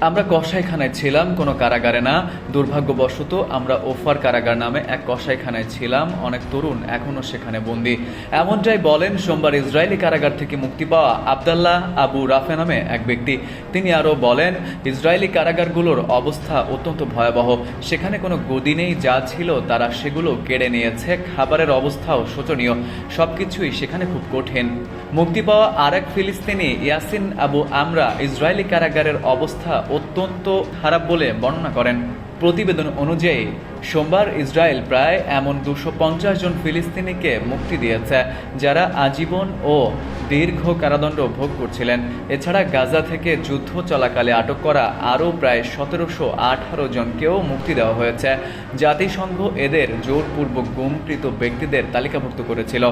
আমরা কসাইখানায় ছিলাম, কোনো কারাগারে না। দুর্ভাগ্যবশত আমরা ওফার কারাগার নামে এক কসাইখানায় ছিলাম, অনেক তরুণ এখনও সেখানে বন্দী। এমনটাই বলেন সোমবার ইসরায়েলি কারাগার থেকে মুক্তি পাওয়া আবদাল্লাহ আবু রাফে নামে এক ব্যক্তি। তিনি আরও বলেন, ইসরায়েলি কারাগারগুলোর অবস্থা অত্যন্ত ভয়াবহ। সেখানে কোনো গদি নেই, যা ছিল তারা সেগুলো কেড়ে নিয়েছে, খাবারের অবস্থাও শোচনীয়। সবকিছুই সেখানে খুব কঠিন। মুক্তি পাওয়া আরেক ফিলিস্তিনি, ইয়াসিন আবু আমরা, ইসরায়েলি কারাগারের অবস্থা অত্যন্ত খারাপ বলে বর্ণনা করেন। প্রতিবেদন অনুযায়ী, সোমবার ইসরায়েল প্রায় এমন দুশো পঞ্চাশ জন ফিলিস্তিনিকে মুক্তি দিয়েছে, যারা আজীবন ও দীর্ঘ কারাদণ্ড ভোগ করছিলেন। এছাড়া গাজা থেকে যুদ্ধ চলাকালে আটক করা আরও প্রায় সতেরোশো আঠারো জনকেও মুক্তি দেওয়া হয়েছে। জাতিসংঘ এদের জোরপূর্বক গুমকৃত ব্যক্তিদের তালিকাভুক্ত করেছিল।